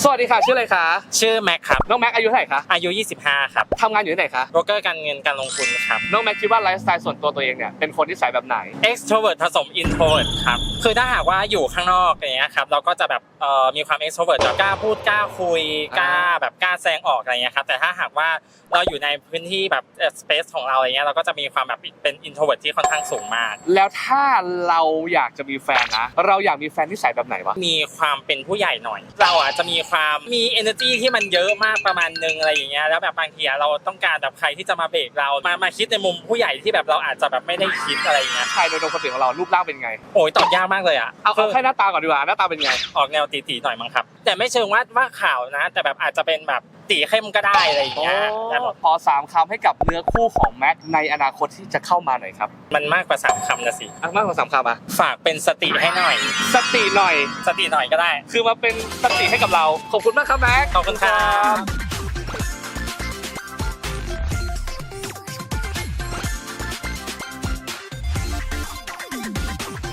สวัสดีค่ะ ชื่ออะไรคะ ชื่อแม็กครับ น้องแม็กอายุเท่าไหร่คะ อายุ 25 ครับทำงานอยู่ที่ไหนคะโบรกเกอร์การเงินการลงทุนครับ น้องแม็กคิดว่าไลฟ์สไตล์ส่วนตัวตัวเองเนี่ย เป็นคนที่ใส่แบบไหน extrovert ผสม introvert ครับ คือถ้าหากว่าอยู่ข้างนอกอย่างเงี้ยครับ เราก็จะแบบเอ่อมีความ extrovert จะกล้าพูดกล้าคุยกล้าแบบกล้าแสดงออกอะไรเงี้ยครับ แต่ถ้าหากว่าเราอยู่ในพื้นที่แบบเอ่อ space ของเราอะไรเงี้ย เราก็จะมีความแบบเป็น introvert ที่ค่อนข้างสูงมาก แล้วถ้าเราอยากจะมีแฟนนะ เราอยากมีแฟนที่ใส่แบบไหนวะ มีความเป็นผู้ใหญ่หน่อย เราอาจจะมีความมี energy ที่มันเยอะมากประมาณนึงอะไรอย่างเงี้ยแล้วแบบบางทีอะเราต้องการแบบใครที่จะมาเบรกเรามามาคิดในมุมผู้ใหญ่ที่แบบเราอาจจะแบบไม่ได้คิดอะไรอย่างเงี้ยชายโดยปกติของเรารูปร่างเป็นไง โอ้ยตอบยากมากเลยอะเอาเอาแค่หน้าตาก่อนดีกว่าหน้าตาเป็นไง ออกแนวตีๆหน่อยมั้งครับ แต่ไม่เชิงว่าว่าข่าวนะ แต่แบบอาจจะเป็นแบบ ตีเข้มก็ได้อะไรอย่างเงี้ยแต่แบบขอสามคำให้กับเนื้อคู่ของแม็กในอนาคตที่จะเข้ามาหน่อยครับมันมากกว่าสามคำนะสิอะมากกว่าสามคำอะฝากเป็นสติให้หน่อย สติหน่อย สติหน่อยก็ได้ คือมาเป็นสติให้กับเรา ขอบคุณมากครับแม็กขอบคุณครับ